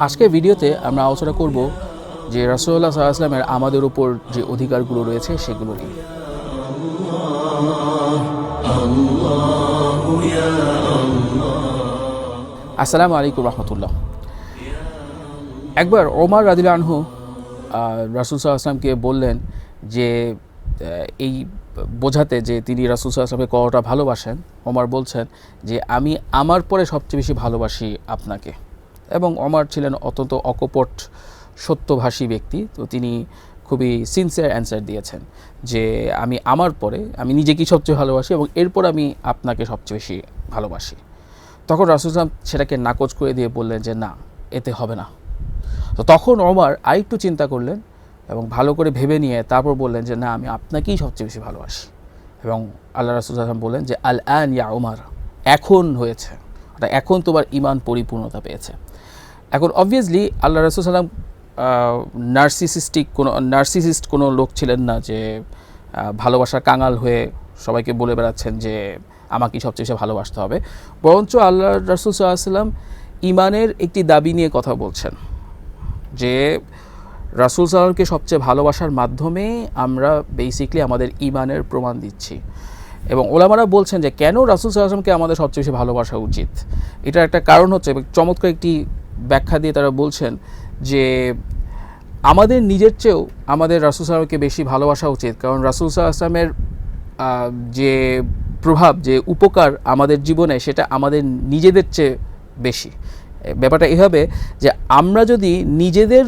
আজকের ভিডিওতে আমরা আলোচনা করব যে রাসুল্লাহ সাল্লাহামের আমাদের উপর যে অধিকারগুলো রয়েছে সেগুলো নিয়ে আসসালামু আলাইকুম রহমতুল্লাহ। একবার ওমার রাদিল আনহু রাসুল সাল্লাহামকে বললেন যে এই বোঝাতে যে তিনি রাসুল সাল্লাহামকে কতটা ভালোবাসেন, ওমার বলছেন যে, আমি আমার পরে সবচেয়ে বেশি ভালোবাসি আপনাকে। এবং অমর ছিলেন অত্যন্ত অকপট, সত্যভাষী ব্যক্তি। তো তিনি খুবই সিনসিয়ার অ্যান্সার দিয়েছেন যে, আমি আমার পরে, আমি নিজেকেই সবচেয়ে ভালোবাসি এবং এরপর আমি আপনাকে সবচেয়ে বেশি ভালোবাসি। তখন রাসুলাম সেটাকে নাকচ করে দিয়ে বললেন যে, না, এতে হবে না। তো তখন ওমর আরেকটু চিন্তা করলেন এবং ভালো করে ভেবে নিয়ে তারপর বললেন যে, না, আমি আপনাকেই সবচেয়ে বেশি ভালোবাসি। এবং আল্লাহ রাসুলাম বললেন যে আল আন ইয়া ওমর এখন হয়েছে। এখন তোমার ইমান পরিপূর্ণতা পেয়েছে। এখন অবভিয়াসলি আল্লাহ রসুল সাল্লাম নার্সিসিস্টিক কোনো নার্সিসিস্ট কোনো লোক ছিলেন না যে ভালোবাসার কাঙাল হয়ে সবাইকে বলে বেড়াচ্ছেন যে আমাকে সবচেয়ে বেশি ভালোবাসতে হবে। বরঞ্চ আল্লাহ রসুল সাল্লাম ইমানের একটি দাবি নিয়ে কথা বলছেন যে, রাসুল সাল্লামকে সবচেয়ে ভালোবাসার মাধ্যমে আমরা বেসিকলি আমাদের ইমানের প্রমাণ দিচ্ছি। এবং ওলামারা বলছেন যে, কেন রাসুল সাল্লামকে আমাদের সবচেয়ে বেশি ভালোবাসা উচিত? এটার একটা কারণ হচ্ছে চমৎকার একটি ব্যাখ্যা দিয়ে তারা বলছেন যে আমাদের নিজের চেয়েও আমাদের রাসুল সাল্লামকে বেশি ভালোবাসা উচিত। কারণ রাসুল সাল্লামের যে প্রভাব, যে উপকার আমাদের জীবনে, সেটা আমাদের নিজেদের চেয়ে বেশি। ব্যাপারটা এভাবে যে আমরা যদি নিজেদের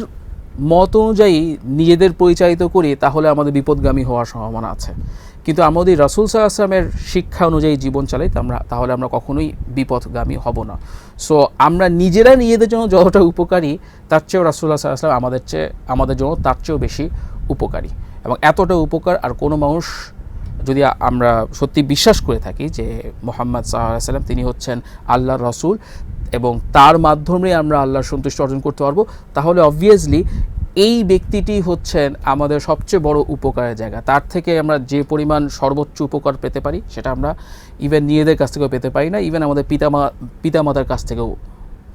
মত অনুযায়ী নিজেদের পরিচালিত করি, তাহলে আমাদের বিপদগামী হওয়ার সম্ভাবনা আছে। কিন্তু যদি রাসুল সাল্লাহামের শিক্ষা অনুযায়ী জীবন চালাই আমরা তাহলে আমরা কখনোই বিপদগামী হব না। সো আমরা নিজেরা নিজেদের জন্য যতটা উপকারী, তার চেয়েও রাসুল্লাহ আসলাম আমাদের চেয়ে আমাদের জন্য তার চেয়েও বেশি উপকারী। এবং এতটা উপকার আর কোনো মানুষ যদি আমরা সত্যি বিশ্বাস করে থাকি যে মোহাম্মদ সাল্লাহ সাল্লাম তিনি হচ্ছেন আল্লাহর রসুল এবং তার মাধ্যমে আমরা আল্লাহর সন্তুষ্ট অর্জন করতে পারব, তাহলে অবভিয়াসলি এই ব্যক্তিটি হচ্ছেন আমাদের সবচেয়ে বড় উপকারের জায়গা। তার থেকে আমরা যে পরিমাণ সর্বোচ্চ উপকার পেতে পারি, সেটা আমরা ইভেন নিজেদের কাছ থেকেও পেতে পারি না ইভেন আমাদের পিতামা, পিতামাতার কাছ থেকেও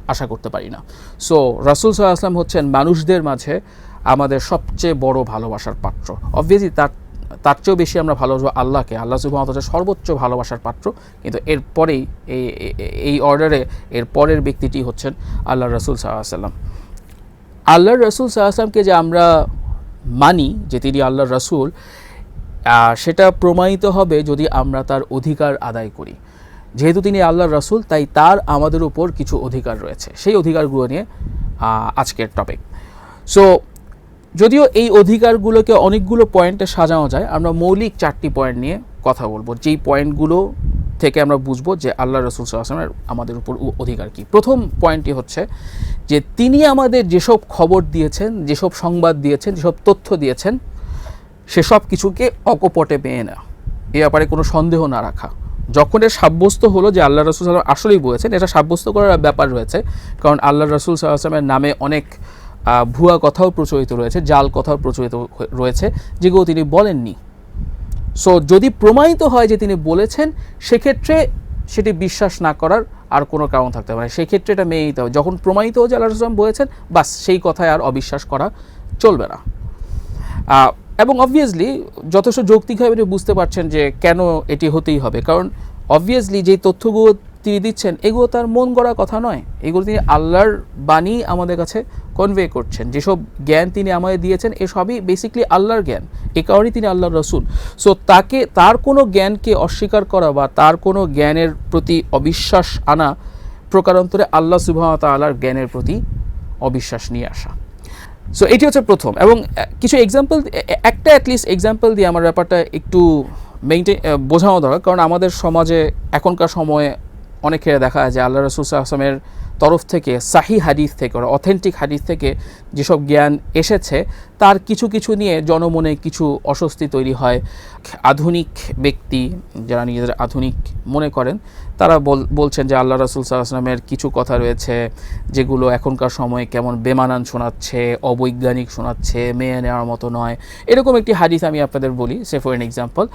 আশা করতে পারি না। সো রাসুল সাল্লাহ আসলাম হচ্ছেন মানুষদের মাঝে আমাদের সবচেয়ে বড় ভালোবাসার পাত্র। অবভিয়াসলি তার তার চেয়েও বেশি আমরা ভালোবাসবো আল্লাহকে। আল্লাহ সুবাহ সর্বোচ্চ ভালোবাসার পাত্র। কিন্তু এরপরেই এই এই- অর্ডারে এর পরের ব্যক্তিটি হচ্ছেন আল্লাহ রসুল সাল্লাহ সাল্লাম আল্লাহর রসুল সাল্লামকে যে আমরা মানি, যে তিনি আল্লাহর রসুল সেটা প্রমাণিত হবে যদি আমরা তার অধিকার আদায় করি। যেহেতু তিনি আল্লাহর রসুল, তাই তার আমাদের উপর কিছু অধিকার রয়েছে। সেই অধিকারগুলো নিয়ে আজকের টপিক সো যদিও এই অধিকারগুলোকে অনেকগুলো পয়েন্টে সাজানো যায়, আমরা মৌলিক চারটি পয়েন্ট নিয়ে কথা বলব। যেই পয়েন্টগুলো থেকে আমরা বুঝব যে আল্লাহ রসুল সাল্লামের আমাদের উপর অধিকার কী। প্রথম পয়েন্টটি হচ্ছে যে তিনি আমাদের যেসব খবর দিয়েছেন, যেসব সংবাদ দিয়েছেন, যেসব তথ্য দিয়েছেন, সেসব কিছুকে অকপটে পেয়ে না এ ব্যাপারে কোনো সন্দেহ না রাখা। যখন এর সাব্যস্ত হলো যে আল্লাহ রসুল সাল্লাম আসলেই বলেছেন, এটা সাব্যস্ত করার ব্যাপার রয়েছে, কারণ আল্লাহ রসুল সাল্লামের নামে অনেক ভুয়া কথাও প্রচলিত রয়েছে, জাল কথাও প্রচলিত রয়েছে, যেগুলো তিনি বলেননি। সো যদি প্রমাণিত হয় যে তিনি বলেছেন, সেক্ষেত্রে সেটি বিশ্বাস না করার আর কোনো কারণ থাকতে পারে সেক্ষেত্রে এটা মেনে নিতে হবে। যখন প্রমাণিত হয়ে যে আল্লাহ বলেছেন, বাস সেই কথায় আর অবিশ্বাস করা চলবে না। এবং অবভিয়াসলি যথেষ্ট যৌক্তিকভাবে বুঝতে পারছেন যে কেন এটি হতেই হবে। কারণ অবভিয়াসলি যেই তথ্যগুলো তিনি দিচ্ছেন। এগুলো তার মন গড়া কথা নয়। এগুলো তিনি আল্লাহর বাণী আমাদের কাছে কনভে করছেন। যেসব জ্ঞান তিনি আমাদের দিয়েছেন এসবই বেসিকলি আল্লাহর জ্ঞান। এ কারণেই তিনি আল্লাহর রসুল। সো তাকে, তার কোনো জ্ঞানকে অস্বীকার করা বা তার কোনো জ্ঞানের প্রতি অবিশ্বাস আনা প্রকারান্তরে আল্লাহ সুবাহ তাল্লাহর জ্ঞানের প্রতি অবিশ্বাস নিয়ে আসা। সো এটি হচ্ছে প্রথম। এবং কিছু এক্সাম্পল একটা অ্যাটলিস্ট এক্সাম্পল দিয়ে আমার ব্যাপারটা একটু মেনটেন বোঝানো দরকার। কারণ আমাদের সমাজে এখনকার সময়ে অনেকে দেখা যায় যে আল্লাহ রসুল আসলামের তরফ থেকে, সাহি হাদিস থেকে অথেন্টিক হাদিস থেকে যেসব জ্ঞান এসেছে, তার কিছু কিছু নিয়ে জনমনে কিছু অস্বস্তি তৈরি হয়। আধুনিক ব্যক্তি যারা নিজেদের আধুনিক মনে করেন তারা বল- বলছেন যে আল্লাহ রসুল সাল্লাহামের কিছু কথা রয়েছে যেগুলো এখনকার সময়ে কেমন বেমানান শোনাচ্ছে অবৈজ্ঞানিক শোনাচ্ছে মেয়ে নেওয়ার মতো নয় এরকম একটি হাদিস আমি আপনাদের বলি সে ফর এন এক্সাম্পল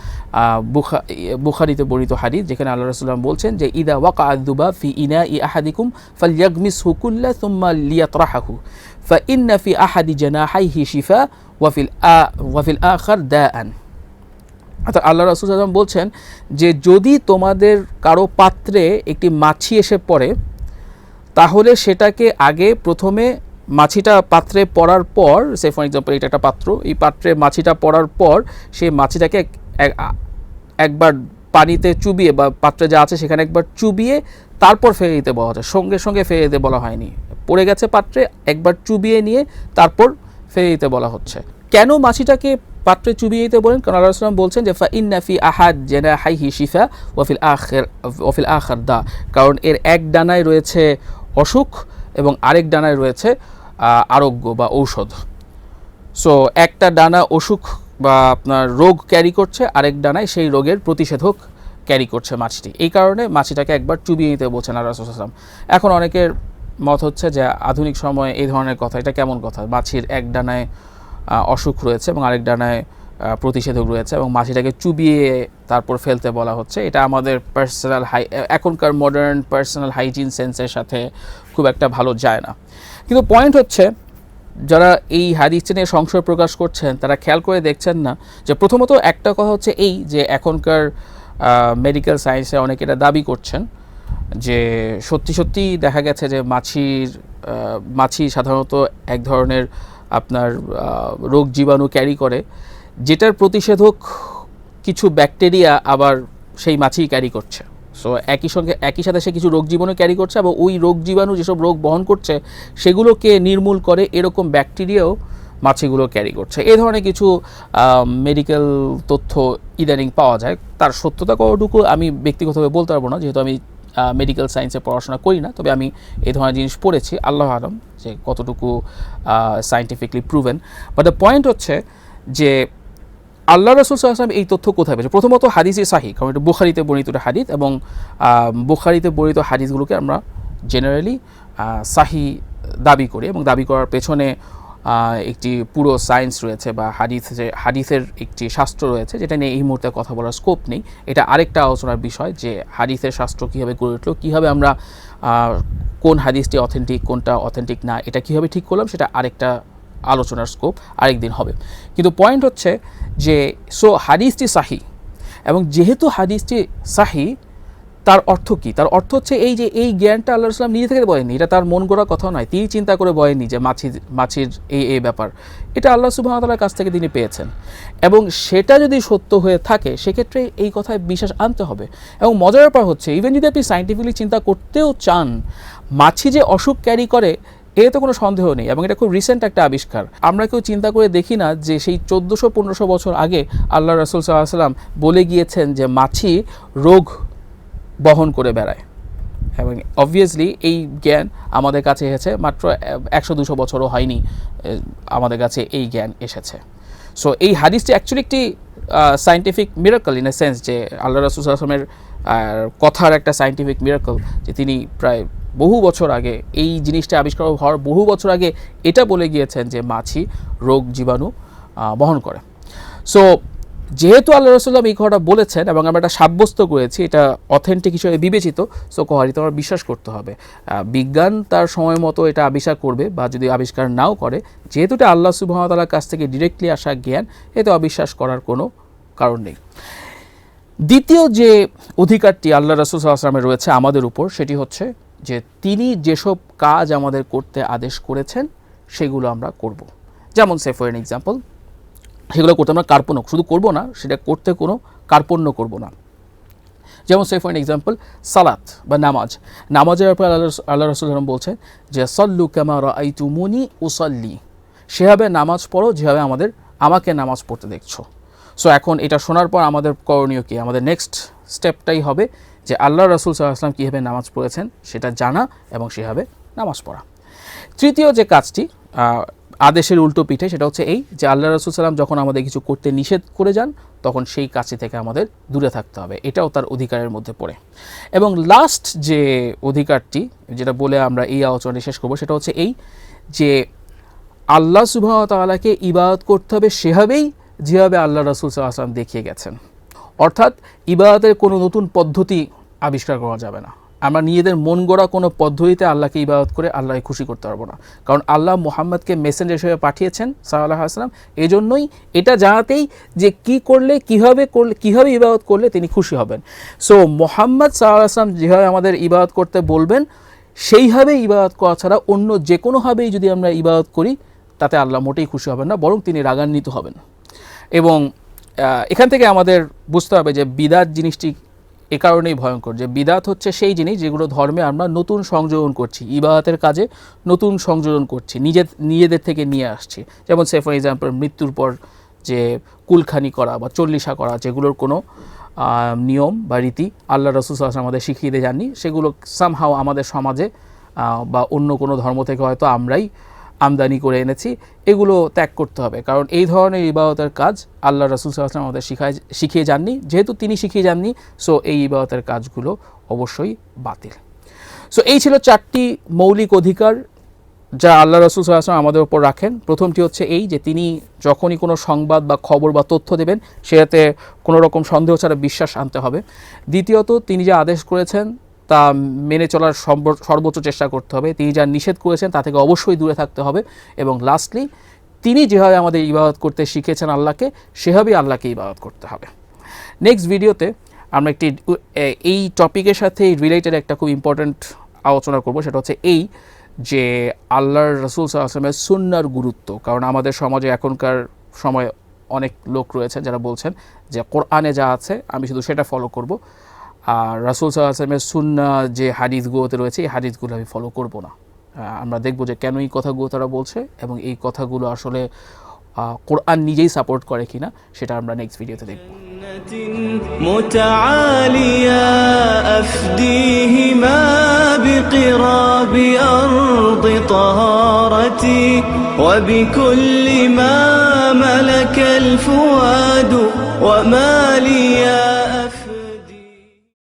বুখা বুখারিতে বর্ণিত হাদিস যেখানে আল্লাহ রসুল্লাম বলছেন যে ইদা ওয়াকা আদুবা ফি ইনা ই আহাদিকুম ফাল فليغمسه كله ثم ليطرحه فإن في أحد جناحيه شفاء وفي الآ- وفي الآخر داء অর্থাৎ আল্লাহ রাসুল সাল্লাম বলছেন যে যদি তোমাদের কারও পাত্রে একটি মাছি এসে পড়ে, তাহলে সেটাকে আগে প্রথমে মাছিটা পাত্রে পড়ার পর সে ফর এক্সাম্পল এটা একটা পাত্র, এই পাত্রে মাছিটা পড়ার পর সেই মাছিটাকে এক- এক- একবার পানিতে চুবিয়ে বা পাত্রে যা আছে সেখানে একবার চুবিয়ে তারপর ফেলে দিতে বলা হচ্ছে। সঙ্গে সঙ্গে ফেলে দিতে বলা হয়নি। পড়ে গেছে পাত্রে, একবার চুবিয়ে নিয়ে তারপর ফেলে দিতে বলা হচ্ছে। কেন মাছিটাকে পাত্রে চুবিয়ে দিতে বলেন, কারণ আল্লাহ সাল্লাম বলছেন যে ফা ইন্নাফি আহাদ জেনা হাইহি শিফা ওয়াফিল আখের ওয়াফিল আখার দা। কারণ এর এক ডানায় রয়েছে অসুখ এবং আরেক ডানায় রয়েছে আরোগ্য বা ঔষধ। সো, একটা ডানা অসুখ বা আপনার রোগ ক্যারি করছে, আরেক ডানায় সেই রোগের প্রতিষেধক ক্যারি করছে মাছটি। এই কারণে মাছিটাকে একবার চুবিয়ে নিতে বলছেন আর রাসুলাম এখন অনেকের মত হচ্ছে যে, আধুনিক সময়ে এই ধরনের কথা, এটা কেমন কথা? মাছির এক ডানায় অসুখ রয়েছে এবং আরেক ডানায় প্রতিষেধক রয়েছে এবং মাছিটাকে চুবিয়ে তারপর ফেলতে বলা হচ্ছে। এটা আমাদের পার্সোনাল হাই এখনকার মডার্ন পার্সোনাল হাইজিন সেন্সের সাথে খুব একটা ভালো যায় না। কিন্তু পয়েন্ট হচ্ছে, যারা এই হাদিসটি নিয়ে সংশয় প্রকাশ করছেন, তারা খেয়াল করে দেখছেন না যে প্রথমত একটা কথা হচ্ছে এই যে এখনকার মেডিকেল সায়েন্সে অনেকে এটা দাবি করছেন যে সত্যি সত্যি দেখা গেছে যে মাছির মাছি সাধারণত এক ধরনের আপনার রোগ জীবাণু ক্যারি করে, যেটার প্রতিষেধক কিছু ব্যাকটেরিয়া আবার সেই মাছি ক্যারি করছে। সো একই সঙ্গে, একই সাথে সে কিছু রোগ জীবাণু ক্যারি করছে এবং ওই রোগ জীবাণু যেসব রোগ বহন করছে, সেগুলোকে নির্মূল করে এরকম ব্যাকটেরিয়াও মাছিগুলো ক্যারি করছে। এই ধরনের কিছু মেডিকেল তথ্য ইদানিং পাওয়া যায়। তার সত্যতা কতটুকু আমি ব্যক্তিগতভাবে বলতে পারব না, যেহেতু আমি মেডিকেল সায়েন্সে পড়াশোনা করি না, তবে আমি এই ধরনের জিনিস পড়েছি, আল্লাহ আলম যে কতটুকু scientifically proven but the point হচ্ছে যে আল্লাহ রসুল সাল্লাম এই তথ্য কোথায় পেয়েছে? প্রথমত হাদিসই সাহি, কারণ এটা বুখারিতে বর্ণিত হাদিস এবং বুখারিতে বর্ণিত হাদিসগুলোকে আমরা জেনারেলি সাহি দাবি করি এবং দাবি করার পেছনে একটি পুরো সায়েন্স রয়েছে বা হাদিস হাদিসের একটি শাস্ত্র রয়েছে, যেটা নিয়ে এই মুহূর্তে কথা বলার স্কোপ নেই। এটা আরেকটা আলোচনার বিষয় যে, হাদিসের শাস্ত্র কীভাবে গড়ে উঠল, কীভাবে আমরা কোন হাদিসটি অথেন্টিক কোনটা অথেন্টিক না, এটা কীভাবে ঠিক করলাম, সেটা আরেকটা আলোচনার স্কোপ আরেকদিন হবে। কিন্তু পয়েন্ট হচ্ছে যে সো হাদিসটি সাহি এবং যেহেতু হাদিসটি সাহি তার অর্থ কি? তার অর্থ হচ্ছে এই যে এই জ্ঞানটা আল্লাহ রসুলাম নিজে থেকে বলেননি এটা তার মন গড়া কথা নয়, তিনি চিন্তা করে বলেননি যে মাছির মাছির এই এই ব্যাপার। এটা আল্লাহ সুবাহতালার কাছ থেকে তিনি পেয়েছেন। এবং সেটা যদি সত্য হয়ে থাকে, সেক্ষেত্রে এই কথায় বিশ্বাস আনতে হবে। এবং মজার ব্যাপার হচ্ছে ইভেন যদি আপনি সাইন্টিফিকলি চিন্তা করতেও চান, মাছি যে অসুখ ক্যারি করে, এ তো কোনো সন্দেহ নেই এবং এটা খুব রিসেন্ট একটা আবিষ্কার। আমরা কেউ চিন্তা করে দেখি না যে সেই চোদ্দোশো, পনেরোশো বছর আগে আল্লাহ রসুল সাল্লাহ সাল্লাম বলে গিয়েছেন যে মাছি রোগ বহন করে বেড়ায়। এবং অবভিয়াসলি এই জ্ঞান আমাদের কাছে এসেছে মাত্র একশো দুশো বছরও হয়নি আমাদের কাছে এই জ্ঞান এসেছে। সো এই হাদিসটি অ্যাকচুয়ালি একটি scientific miracle in a sense যে আল্লাহ রসুল আসলামের কথার একটা সায়েন্টিফিক মিরাকল যে তিনি প্রায় বহু বছর আগে এই জিনিসটা আবিষ্কার হওয়ার বহু বছর আগে এটা বলে গিয়েছেন যে মাছি রোগ জীবাণু বহন করে। সো যেহেতু আল্লাহ রসুল্লাম এই কথাটা বলেছেন এবং আমরা এটা সাব্যস্ত করেছি, এটা অথেন্টিক হিসেবে বিবেচিত সো কোহারিতে আমার বিশ্বাস করতে হবে। বিজ্ঞান তার সময় মতো এটা আবিষ্কার করবে বা যদি আবিষ্কার নাও করে, যেহেতু এটা আল্লাহ সুবাহতালার কাছ থেকে ডিরেক্টলি আসা জ্ঞান এতে অবিশ্বাস করার কোনো কারণ নেই। দ্বিতীয় যে অধিকারটি আল্লাহ রসুল আসলামের রয়েছে আমাদের উপর, সেটি হচ্ছে যে তিনি যেসব কাজ আমাদের করতে আদেশ করেছেন, সেগুলো আমরা করব। যেমন সে ফর এন এক্সাম্পল সেগুলো করতে আমরা কার্পণ্য, শুধু করব না, সেটা করতে কোনো কার্পণ্য করব না। যেমন সে ফর এক্সাম্পল সালাত বা নামাজ। নামাজের ব্যাপারে আল্লাহ আল্লাহ রসুল বলছেন যে, সল্লু কামার আই তুমুনি উসল্লি। সেভাবে নামাজ পড়ো, যেভাবে আমাদের আমাকে নামাজ পড়তে দেখছ। সো এখন এটা শোনার পর আমাদের করণীয় কি? আমাদের নেক্সট স্টেপটাই হবে যে, আল্লাহ রসুল সাল্লাহ আসলাম কীভাবে নামাজ পড়েছেন, সেটা জানা এবং সেভাবে নামাজ পড়া। তৃতীয় যে কাজটি আদেশের উল্টো পিঠে সেটা হচ্ছে এই যে আল্লাহ রসুল সাল্লাম যখন আমাদের কিছু করতে নিষেধ করে যান, তখন সেই কাছে থেকে আমাদের দূরে থাকতে হবে। এটাও তার অধিকারের মধ্যে পড়ে। এবং লাস্ট যে অধিকারটি, যেটা বলে আমরা এই আলোচনাটি শেষ করব, সেটা হচ্ছে এই যে আল্লাহ সুবাহ তাআলাকে ইবাদত করতে হবে সেভাবেই যেভাবে আল্লাহ রসুল সাল্লাম দেখিয়ে গেছেন। অর্থাৎ ইবাদতের কোনো নতুন পদ্ধতি আবিষ্কার করা যাবে না। আমরা নিজেদের মন গড়া কোনো পদ্ধতিতে আল্লাহকে ইবাদত করে আল্লাহকে খুশি করতে পারব না। কারণ আল্লাহ মোহাম্মদকে মেসেঞ্জার হিসেবে পাঠিয়েছেন সাল্লাহ আসলাম এই জন্যই এটা জানাতেই যে কি করলে, কীভাবে করলে, কীভাবে ইবাদত করলে তিনি খুশি হবেন। সো মোহাম্মদ সাল্লাহ আসলাম যেভাবে আমাদের ইবাদত করতে বলবেন, সেইভাবে ইবাদত করা ছাড়া অন্য যে কোনোভাবেই যদি আমরা ইবাদত করি, তাতে আল্লাহ মোটেই খুশি হবেন না, বরং তিনি রাগান্বিত হবেন। এবং এখান থেকে আমাদের বুঝতে হবে যে বিদাত জিনিসটি এ কারণেই ভয়ঙ্কর যে বিদাত হচ্ছে সেই জিনিস যেগুলো ধর্মে আমরা নতুন সংযোজন করছি, ইবাদতের কাজে নতুন সংযোজন করছি, নিজে, নিজেদের থেকে নিয়ে আসছি। যেমন সে ফর এক্সাম্পল মৃত্যুর পর যে কুলখানি করা বা চল্লিশা করা যেগুলোর কোনো নিয়ম বা রীতি আল্লাহ রসুল আমাদের শিখিয়ে দিয়ে যাননি, সেগুলো সামহাও আমাদের সমাজে বা অন্য কোনো ধর্ম থেকে হয়তো আমরাই আমদানি করে এনেছি, এগুলো ত্যাগ করতে হবে। কারণ এই ধরনের ইবাদতের কাজ আল্লাহ রসুল সাল্লাম আমাদের শিখায়, শিখিয়ে যাননি। যেহেতু তিনি শিখিয়ে যাননি সো এই ইবাদতের কাজগুলো অবশ্যই বাতিল। সো এই ছিল চারটি মৌলিক অধিকার যা আল্লাহ রসুল সাল্লাম আমাদের ওপর রাখেন। প্রথমটি হচ্ছে এই যে তিনি যখনই কোনো সংবাদ বা খবর বা তথ্য দেবেন, সেটাতে কোনো রকম সন্দেহ ছাড়া বিশ্বাস আনতে হবে। দ্বিতীয়ত তিনি যে আদেশ করেছেন তা মেনে চলার সর্বোচ্চ চেষ্টা করতে হবে। তিনি যা নিষেধ করেছেন তা থেকে অবশ্যই দূরে থাকতে হবে এবং লাস্টলি তিনি যেভাবে আমাদের ইবাদত করতে শিখেছেন আল্লাহকে, সেভাবেই আল্লাহকে ইবাদত করতে হবে। নেক্সট ভিডিওতে আমরা একটি এই টপিকের সাথে রিলেটেড একটা খুব ইম্পর্ট্যান্ট আলোচনা করব। সেটা হচ্ছে এই যে আল্লাহর রসুল আসলামের সুন্নার গুরুত্ব। কারণ আমাদের সমাজে এখনকার সময় অনেক লোক রয়েছে যারা বলছেন যে কোরআনে যা আছে আমি শুধু সেটা ফলো করব। আর রাসুল সাল্লাহ আসলামের সুন্না যে হাদিসগুলোতে রয়েছে এই হাদিসগুলো আমি ফলো করব না আহ, আমরা দেখব যে কেন এই কথাগুলো তারা বলছে এবং এই কথাগুলো আসলে আহ, কোরআন নিজেই সাপোর্ট করে কিনা সেটা আমরা নেক্সট ভিডিওতে দেখব متعاليا أفديهما بقراب أرض طهارتي وبكل ما ملك الفؤاد وما لي